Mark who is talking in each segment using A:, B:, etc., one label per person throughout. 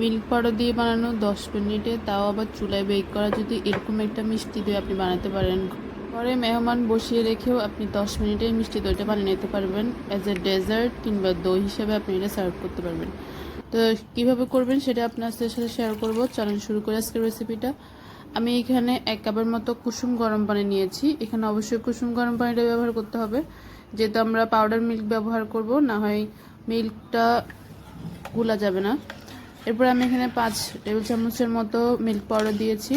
A: Milk powder দিয়ে বানানো দশ মিনিটে, তাও আবার চুলায় বেক করা যদি এরকম একটা মিষ্টি দই আপনি বানাতে পারেন। পরে মেহমান বসিয়ে রেখেও আপনি দশ মিনিটে মিষ্টি দইটা বানিয়ে নিতে পারবেন। অ্যাজ এ ডেজার্ট কিংবা দই হিসেবে আপনি এটা সার্ভ করতে পারবেন। তো কীভাবে করবেন সেটা আপনার সাথে শেয়ার করব। চলেন শুরু করে আজকের রেসিপিটা আমি এখানে এক কাপের মতো কুসুম গরম পানি নিয়েছি। এখানে অবশ্যই কুসুম গরম পানিটা ব্যবহার করতে হবে। যেহেতু আমরা পাউডার মিল্ক ব্যবহার করব, না হয় মিল্কটা গুলা যাবে না। এরপর আমি এখানে পাঁচ টেবিল চামচের মতো মিল্ক পাউডার দিয়েছি।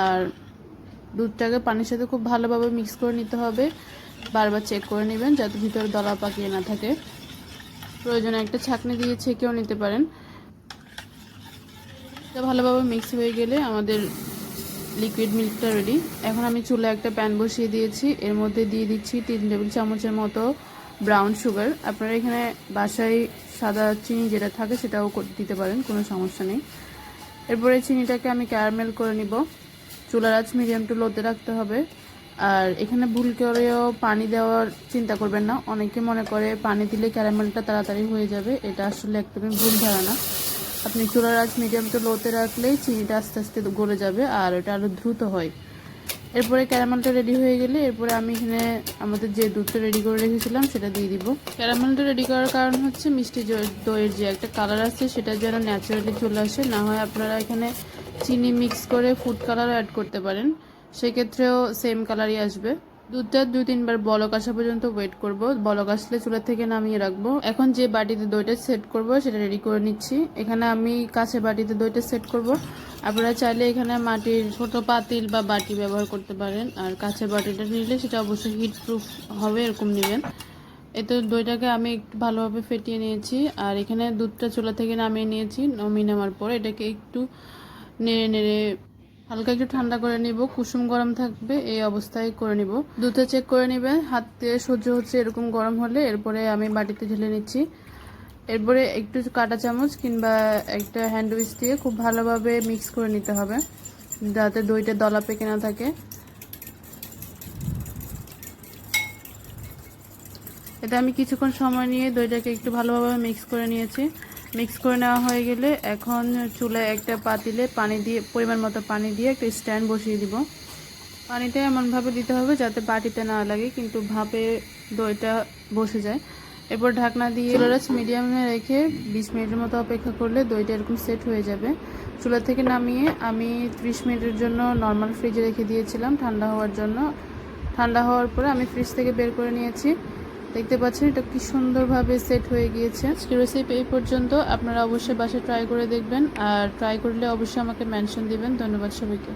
A: আর দুধটাকে পানির সাথে খুব ভালোভাবে মিক্স করে নিতে হবে। বারবার চেক করে নেবেন যাতে ভিতরে দলা পাকিয়ে না থাকে। প্রয়োজনে একটা ছাঁকনি দিয়ে ছেঁকেও নিতে পারেন। এটা ভালোভাবে মিক্স হয়ে গেলে আমাদের লিকুইড মিল্কটা রেডি এখন আমি চুলে একটা প্যান বসিয়ে দিয়েছি। এর মধ্যে দিয়ে দিচ্ছি তিন টেবিল চামচের মতো ব্রাউন সুগার আপনারা এখানে বাসায় সাদা চিনি যেটা থাকে সেটাও দিতে পারেন, কোনো সমস্যা নেই। এরপরে চিনিটাকে আমি ক্যারামেল করে নিব। চুলার আঁচ মিডিয়াম টু লোতে রাখতে হবে। আর এখানে ভুল করেও পানি দেওয়ার চিন্তা করবেন না। অনেকে মনে করে পানি দিলে ক্যারামেলটা তাড়াতাড়ি হয়ে যাবে। এটা আসলে একদমই ভুল ধারণা। আপনি চুলার আঁচ মিডিয়াম টু লোতে রাখলেই চিনিটা আস্তে আস্তে গলে যাবে আর এটা আরও দ্রুত হয়। এরপরে ক্যারামেলটা রেডি হয়ে গেলে এরপরে আমি এখানে আমাদের যে দুধটা রেডি করে রেখেছিলাম, সেটা দিয়ে দিব। ক্যারামেলটা রেডি করার কারণ হচ্ছে মিষ্টি দইয়ের যে একটা কালার আছে, সেটা যেন ন্যাচারালি চলে আসে। না হয় আপনারা এখানে চিনি মিক্স করে ফুড কালার অ্যাড করতে পারেন। সেক্ষেত্রেও সেম কালারই আসবে। দুধটা দুই তিনবার বলক আসা পর্যন্ত ওয়েট করব। বলক আসলে চুলা থেকে নামিয়ে রাখব। এখন যে বাটিতে দইটা সেট করব, সেটা রেডি করে নিচ্ছি। এখানে আমি কাছে বাটিতে দইটা সেট করব। আপনারা চাইলে এখানে মাটির ছোট পাতিল বা বাটি ব্যবহার করতে পারেন। আর কাছে বাটিটা নিলে সেটা অবশ্যই হিট প্রুফ হবে, এরকম নেবেন। এতে দইটাকে আমি একটু ভালোভাবে ফেটিয়ে নিয়েছি। আর এখানে দুধটা চুলা থেকে নামিয়ে নিয়েছি। নামিয়ে নেওয়ার পর এটাকে একটু নেড়ে নেড়ে হালকা একটু ঠান্ডা করে নিব। কুসুম গরম থাকবে, এই অবস্থায় করে নিব। দুধটা চেক করে নেবেন। হাত দিয়ে সহ্য হচ্ছে এরকম গরম হলে। এরপরে আমি বাটিতে ঢেলে নিচ্ছি। এরপরে একটু কাটা চামচ কিংবা একটা হ্যান্ড উইচ দিয়ে খুব ভালোভাবে মিক্স করে নিতে হবে, যাতে দইটা দলা পেকে না থাকে। এটা আমি কিছুক্ষণ সময় নিয়ে দইটাকে একটু ভালোভাবে মিক্স করে নিয়েছি। মিক্স করে নেওয়া হয়ে গেলে এখন চুলায় একটা পাতিলে পানি দিয়ে, পরিমাণ মতো পানি দিয়ে একটা স্ট্যান্ড বসিয়ে দিব। পানিটা এমনভাবে দিতে হবে যাতে বাটিতে না লাগে, কিন্তু ভাপে দইটা বসে যায়। এরপর ঢাকনা দিয়ে চুলার মিডিয়ামে রেখে বিশ মিনিটের মতো অপেক্ষা করলে দইটা এরকম সেট হয়ে যাবে। চুলা থেকে নামিয়ে আমি ত্রিশ মিনিটের জন্য নর্মাল ফ্রিজে রেখে দিয়েছিলাম, ঠান্ডা হওয়ার জন্য। ঠান্ডা হওয়ার পরে আমি ফ্রিজ থেকে বের করে নিয়েছি। দেখতে পাচ্ছেন এটা কি সুন্দরভাবে সেট হয়ে গিয়েছে। আজকের রেসিপি এই পর্যন্ত, আপনারা অবশ্যই বাসায় ট্রাই করে দেখবেন। আর ট্রাই করলে অবশ্যই আমাকে মেনশন দিবেন। ধন্যবাদ সবাইকে।